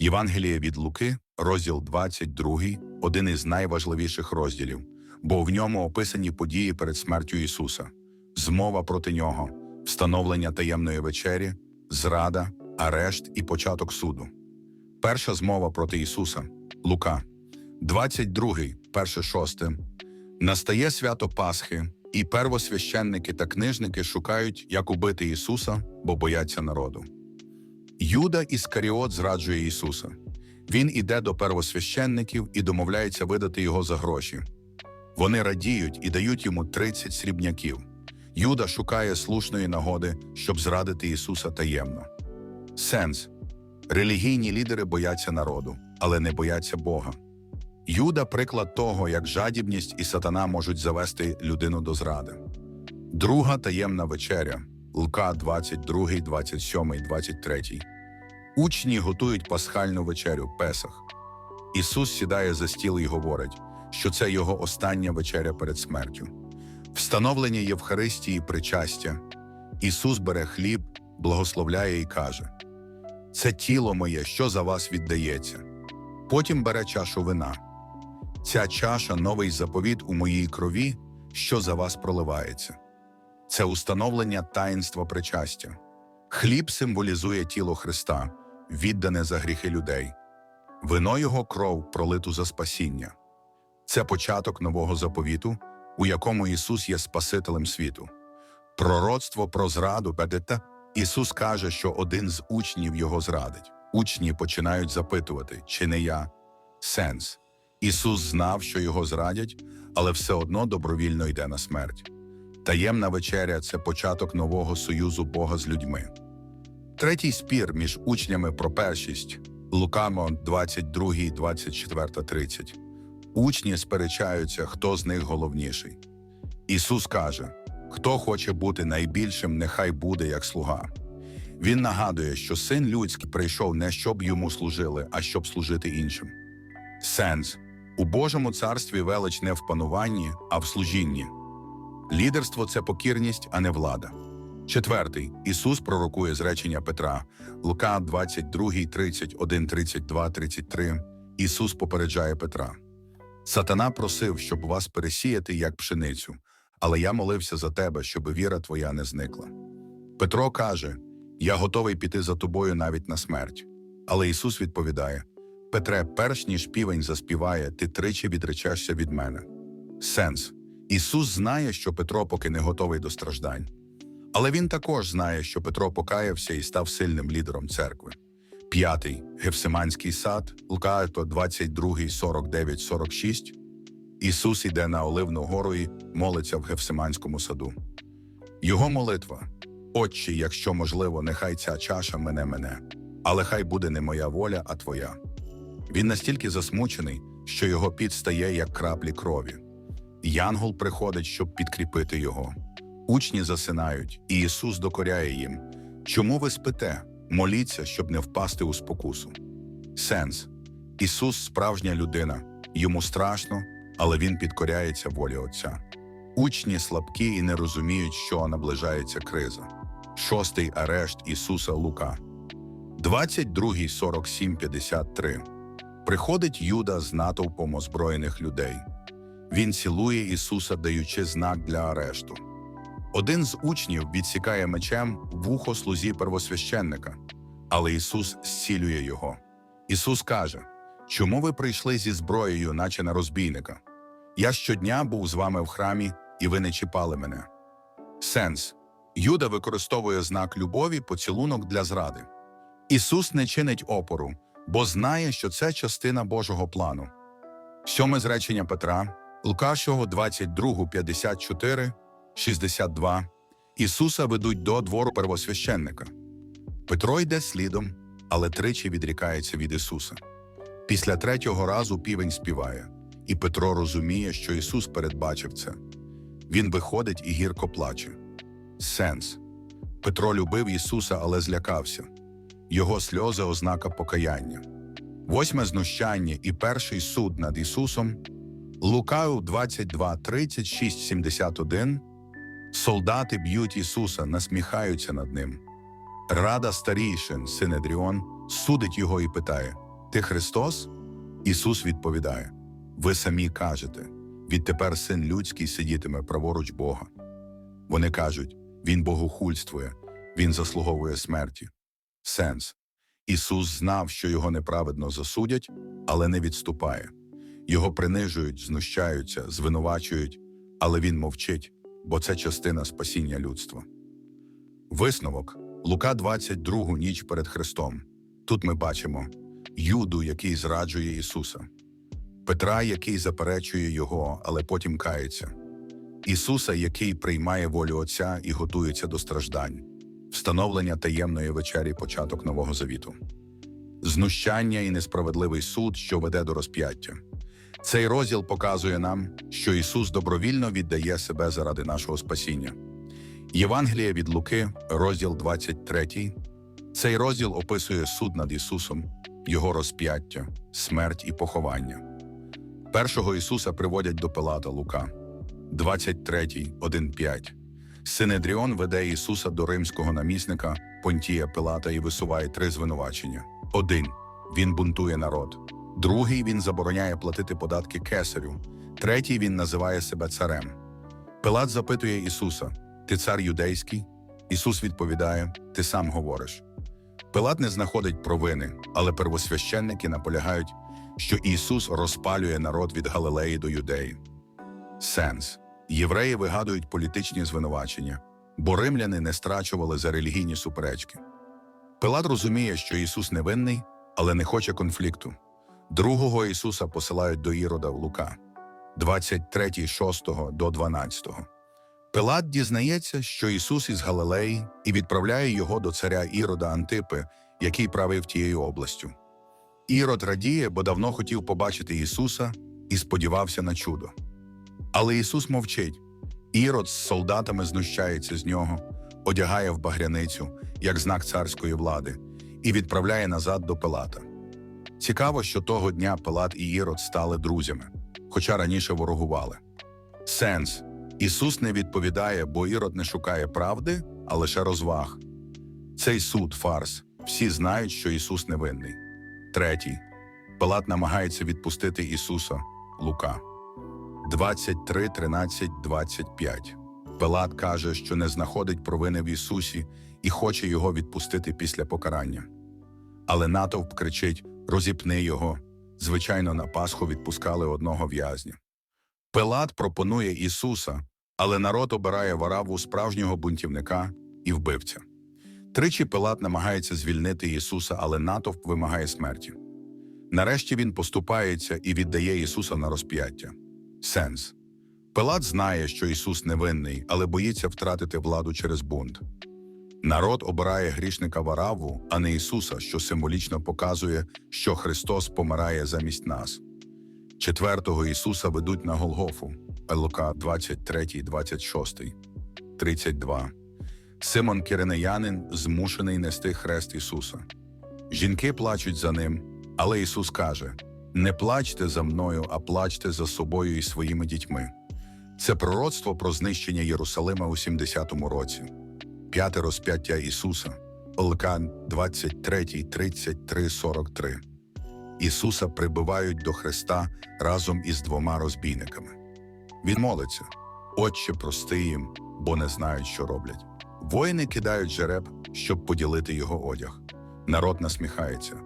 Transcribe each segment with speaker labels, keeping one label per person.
Speaker 1: Євангеліє від Луки, розділ 22, один із найважливіших розділів, бо в ньому описані події перед смертю Ісуса, змова проти нього, встановлення таємної вечері, зрада, арешт і початок суду. Перша змова проти Ісуса Лука, 22, перше шосте. Настає свято Пасхи, і первосвященники та книжники шукають, як убити Ісуса, бо бояться народу. Юда Іскаріот зраджує Ісуса. Він іде до первосвященників і домовляється видати його за гроші. Вони радіють і дають йому 30 срібняків. Юда шукає слушної нагоди, щоб зрадити Ісуса таємно. Сенс. Релігійні лідери бояться народу, але не бояться Бога. Юда приклад того, як жадібність і сатана можуть завести людину до зради. Друга таємна вечеря Лука 22, 27, 23. Учні готують пасхальну вечерю Песах. Ісус сідає за стіл і говорить, що це його остання вечеря перед смертю. Встановлення Євхаристії причастя. Ісус бере хліб, благословляє і каже: Це тіло моє, що за вас віддається. Потім бере чашу вина. Ця чаша новий заповіт у моїй крові, що за вас проливається. Це установлення таїнства причастя. Хліб символізує тіло Христа, віддане за гріхи людей. Вино його кров пролиту за спасіння. Це початок нового заповіту, у якому Ісус є Спасителем світу. Пророцтво про зраду Бедета Ісус каже, що один з учнів його зрадить. Учні починають запитувати, чи не я сенс. Ісус знав, що його зрадять, але все одно добровільно йде на смерть. Таємна вечеря це початок нового союзу Бога з людьми. Третій спір між учнями про першість Лукамо 22, 24, 30. Учні сперечаються, хто з них головніший. Ісус каже: Хто хоче бути найбільшим, нехай буде як слуга. Він нагадує, що син людський прийшов не щоб йому служили, а щоб служити іншим. Сенс у Божому царстві велич не в пануванні, а в служінні. Лідерство це покірність, а не влада. Четвертий Ісус пророкує з речення Петра Лука 22, 31, 32, 33. Ісус попереджає Петра. Сатана просив, щоб вас пересіяти як пшеницю, але я молився за тебе, щоб віра твоя не зникла. Петро каже: Я готовий піти за тобою навіть на смерть. Але Ісус відповідає: Петре, перш ніж півень заспіває, ти тричі відречешся від мене. Сенс. Ісус знає, що Петро поки не готовий до страждань. Але він також знає, що Петро покаявся і став сильним лідером церкви. П'ятий Гефсиманський сад, Лука 22, 49, 46. Ісус іде на Оливну гору і молиться в Гефсиманському саду. Його молитва Отче, якщо можливо, нехай ця чаша мене мене, але хай буде не моя воля, а твоя. Він настільки засмучений, що його піт стає як краплі крові. Янгол приходить, щоб підкріпити його. Учні засинають, і Ісус докоряє їм. Чому ви спите? Моліться, щоб не впасти у спокусу. Сенс. Ісус справжня людина, йому страшно, але Він підкоряється волі Отця. Учні слабкі і не розуміють, що наближається криза. Шостий арешт Ісуса Лука. 22, 47, 53. Приходить Юда з натовпом озброєних людей. Він цілує Ісуса, даючи знак для арешту. Один з учнів відсікає мечем вухо слузі первосвященника, але Ісус зцілює його. Ісус каже: Чому ви прийшли зі зброєю, наче на розбійника? Я щодня був з вами в храмі, і ви не чіпали мене. Сенс Юда використовує знак любові, поцілунок для зради. Ісус не чинить опору, бо знає, що це частина Божого плану. Сьоме зречення Петра, Лукашого 22, 54, 62. Ісуса ведуть до двору первосвященника. Петро йде слідом, але тричі відрікається від Ісуса. Після третього разу півень співає, і Петро розуміє, що Ісус передбачив це. Він виходить і гірко плаче. Сенс. Петро любив Ісуса, але злякався. Його сльози ознака покаяння. Восьме знущання і перший суд над Ісусом. Лукаю 22, 36, 71. Солдати б'ють Ісуса, насміхаються над ним. Рада старійшин, Синедріон, судить його і питає: Ти Христос? Ісус відповідає: Ви самі кажете, відтепер син людський сидітиме праворуч Бога. Вони кажуть, Він богохульствує, Він заслуговує смерті. Сенс. Ісус знав, що його неправедно засудять, але не відступає. Його принижують, знущаються, звинувачують, але він мовчить, бо це частина спасіння людства. Висновок Лука 22 ніч перед Христом. Тут ми бачимо Юду, який зраджує Ісуса, Петра, який заперечує Його, але потім кається, Ісуса, який приймає волю Отця і готується до страждань, встановлення таємної вечері початок Нового Завіту, знущання і несправедливий суд, що веде до розп'яття. Цей розділ показує нам, що Ісус добровільно віддає себе заради нашого спасіння. Євангеліє від Луки, розділ 23. Цей розділ описує суд над Ісусом, Його розп'яття, смерть і поховання. Першого Ісуса приводять до Пилата Лука, 23, 1.5. Синедріон веде Ісуса до римського намісника Понтія Пилата і висуває три звинувачення. Один він бунтує народ. Другий він забороняє платити податки кесарю. Третій він називає себе царем. Пилат запитує Ісуса: Ти цар юдейський? Ісус відповідає: Ти сам говориш. Пилат не знаходить провини, але первосвященники наполягають, що Ісус розпалює народ від Галилеї до Юдеї. Сенс. Євреї вигадують політичні звинувачення, бо римляни не страчували за релігійні суперечки. Пилат розуміє, що Ісус невинний, але не хоче конфлікту. Другого Ісуса посилають до Ірода в Лука, 23, 6 до 12. Пилат дізнається, що Ісус із Галилеї і відправляє його до царя Ірода Антипи, який правив тією областю. Ірод радіє, бо давно хотів побачити Ісуса і сподівався на чудо. Але Ісус мовчить. Ірод з солдатами знущається з нього, одягає в багряницю, як знак царської влади, і відправляє назад до Пилата. Цікаво, що того дня Пилат і Ірод стали друзями, хоча раніше ворогували. Сенс Ісус не відповідає, бо Ірод не шукає правди, а лише розваг. Цей суд фарс. Всі знають, що Ісус невинний. Третій. Пилат намагається відпустити Ісуса Лука. 23, 13, 25. Пилат каже, що не знаходить провини в Ісусі і хоче його відпустити після покарання. Але натовп кричить: розіпни його. Звичайно, на Пасху відпускали одного в'язня. Пилат пропонує Ісуса, але народ обирає вараву справжнього бунтівника і вбивця. Тричі Пилат намагається звільнити Ісуса, але натовп вимагає смерті. Нарешті він поступається і віддає Ісуса на розп'яття. Сенс. Пилат знає, що Ісус невинний, але боїться втратити владу через бунт. Народ обирає грішника Вараву, а не Ісуса, що символічно показує, що Христос помирає замість нас. Четвертого Ісуса ведуть на Голгофу, Лука 23, 26, 32. Симон Киринеянин змушений нести хрест Ісуса. Жінки плачуть за ним, але Ісус каже: Не плачте за мною, а плачте за собою і своїми дітьми. Це пророцтво про знищення Єрусалима у 70-му році. П'яте розп'яття Ісуса, Лука 23, 33, 43. Ісуса прибивають до Христа разом із двома розбійниками. Він молиться, Отче, прости їм, бо не знають, що роблять. Воїни кидають жереб, щоб поділити його одяг. Народ насміхається.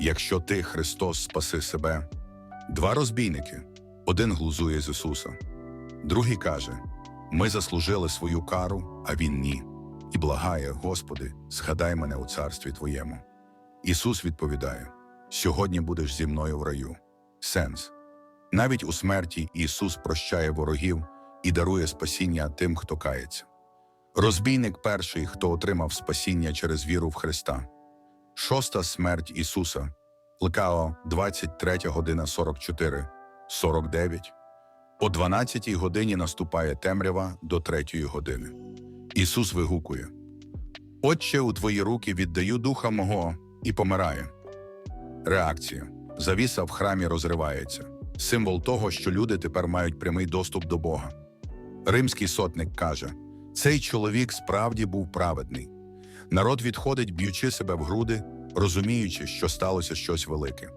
Speaker 1: Якщо ти, Христос, спаси себе. Два розбійники. Один глузує з Ісуса, другий каже: Ми заслужили свою кару, а Він ні. І благає, Господи, згадай мене у царстві Твоєму. Ісус відповідає: Сьогодні будеш зі мною в раю. Сенс. Навіть у смерті Ісус прощає ворогів і дарує спасіння тим, хто кається. Розбійник перший, хто отримав спасіння через віру в Христа. Шоста смерть Ісуса. Ликао 23 година 44, 49. О 12 годині наступає темрява до 3 години. Ісус вигукує: Отче, у твої руки віддаю духа мого і помирає. Реакція. Завіса в храмі розривається. Символ того, що люди тепер мають прямий доступ до Бога. Римський сотник каже: цей чоловік справді був праведний. Народ відходить, б'ючи себе в груди, розуміючи, що сталося щось велике.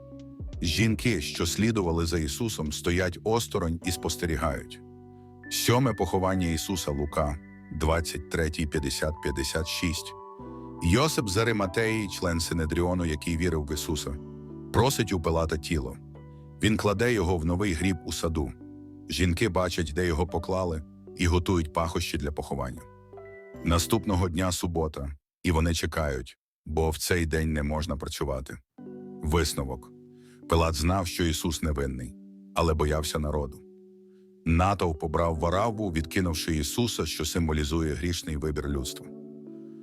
Speaker 1: Жінки, що слідували за Ісусом, стоять осторонь і спостерігають. Сьоме поховання Ісуса Лука, 23, 50, 56. Йосип з Ариматеї, член Синедріону, який вірив в Ісуса, просить у Пилата тіло. Він кладе його в новий гріб у саду. Жінки бачать, де його поклали, і готують пахощі для поховання. Наступного дня субота, і вони чекають, бо в цей день не можна працювати. Висновок. Пилат знав, що Ісус невинний, але боявся народу. Натовп побрав вараву, відкинувши Ісуса, що символізує грішний вибір людства.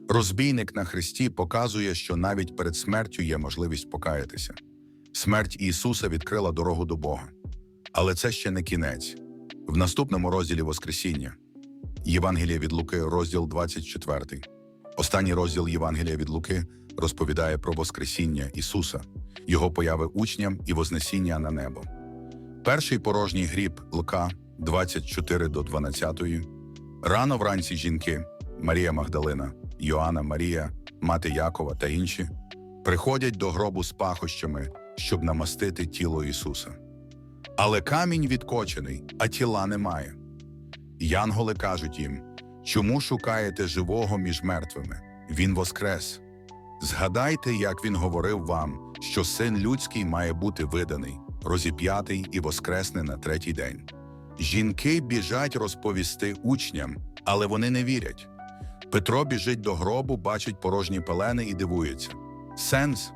Speaker 1: Розбійник на хресті показує, що навіть перед смертю є можливість покаятися. Смерть Ісуса відкрила дорогу до Бога. Але це ще не кінець. В наступному розділі Воскресіння Євангелія від Луки, розділ 24. Останній розділ Євангелія від Луки розповідає про Воскресіння Ісуса, Його появи учням і Вознесіння на небо. Перший порожній гріб Лука 24 до 12. Рано вранці жінки Марія Магдалина, Йоанна Марія, мати Якова та інші приходять до гробу з пахощами, щоб намастити тіло Ісуса. Але камінь відкочений, а тіла немає. Янголи кажуть їм: чому шукаєте живого між мертвими? Він воскрес. Згадайте, як він говорив вам, що син людський має бути виданий, розіп'ятий і воскресне на третій день. Жінки біжать розповісти учням, але вони не вірять. Петро біжить до гробу, бачить порожні пелени і дивується. Сенс.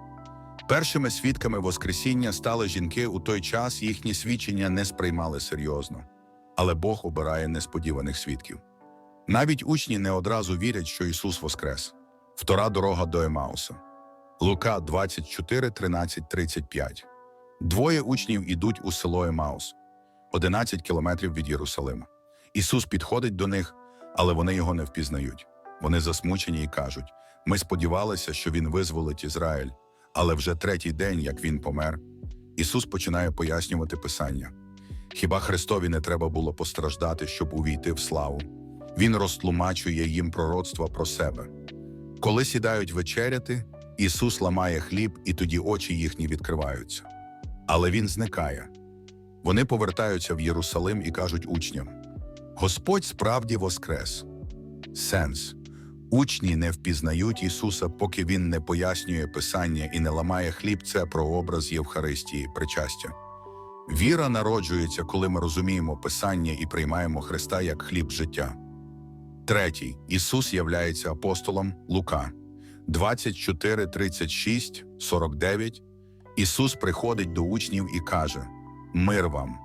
Speaker 1: Першими свідками Воскресіння стали жінки у той час їхні свідчення не сприймали серйозно. Але Бог обирає несподіваних свідків. Навіть учні не одразу вірять, що Ісус воскрес. Втора дорога до Емауса. Лука 24, 13, 35. Двоє учнів ідуть у село Емаус, 11 кілометрів від Єрусалима. Ісус підходить до них, але вони його не впізнають. Вони засмучені і кажуть: ми сподівалися, що Він визволить Ізраїль, але вже третій день, як він помер. Ісус починає пояснювати Писання. Хіба Христові не треба було постраждати, щоб увійти в славу? Він розтлумачує їм пророцтва про себе. Коли сідають вечеряти, Ісус ламає хліб, і тоді очі їхні відкриваються. Але Він зникає. Вони повертаються в Єрусалим і кажуть учням: Господь справді воскрес. Сенс. Учні не впізнають Ісуса, поки Він не пояснює Писання і не ламає хліб це прообраз Євхаристії, причастя. Віра народжується, коли ми розуміємо Писання і приймаємо Христа як хліб життя. Третій Ісус являється апостолом Лука 24, 36, 49. Ісус приходить до учнів і каже: Мир вам.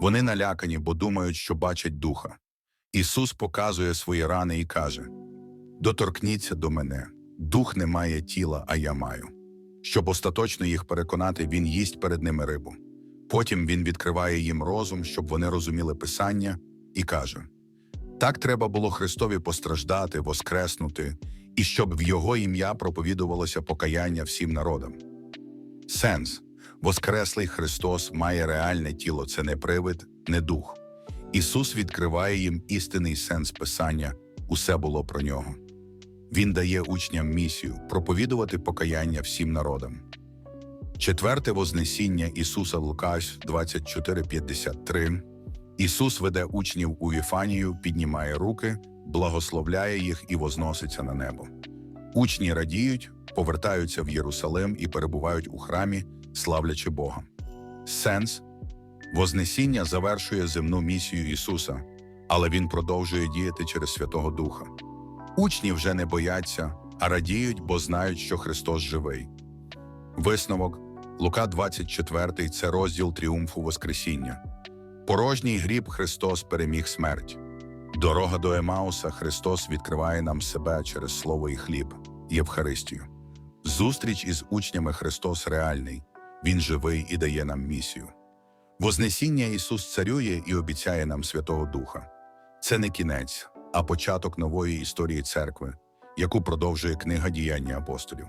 Speaker 1: Вони налякані, бо думають, що бачать духа. Ісус показує свої рани і каже: Доторкніться до мене, дух не має тіла, а я маю. Щоб остаточно їх переконати, Він їсть перед ними рибу. Потім Він відкриває їм розум, щоб вони розуміли Писання, і каже: Так треба було Христові постраждати, воскреснути, і щоб в Його ім'я проповідувалося покаяння всім народам. Сенс Воскреслий Христос має реальне тіло, це не привид, не дух. Ісус відкриває їм істинний сенс Писання, усе було про нього. Він дає учням місію проповідувати покаяння всім народам. Четверте Вознесіння Ісуса Лукаш 24.53 Ісус веде учнів у Віфанію, піднімає руки, благословляє їх і возноситься на небо. Учні радіють, повертаються в Єрусалим і перебувають у храмі, славлячи Бога. Сенс Вознесіння завершує земну місію Ісуса, але Він продовжує діяти через Святого Духа. Учні вже не бояться, а радіють, бо знають, що Христос живий. Висновок Лука 24 це розділ тріумфу Воскресіння. Порожній гріб Христос переміг смерть. Дорога до Емауса Христос відкриває нам себе через слово і хліб, Євхаристію. Зустріч із учнями Христос реальний, Він живий і дає нам місію. Вознесіння Ісус царює і обіцяє нам Святого Духа. Це не кінець, а початок нової історії церкви, яку продовжує книга діяння апостолів.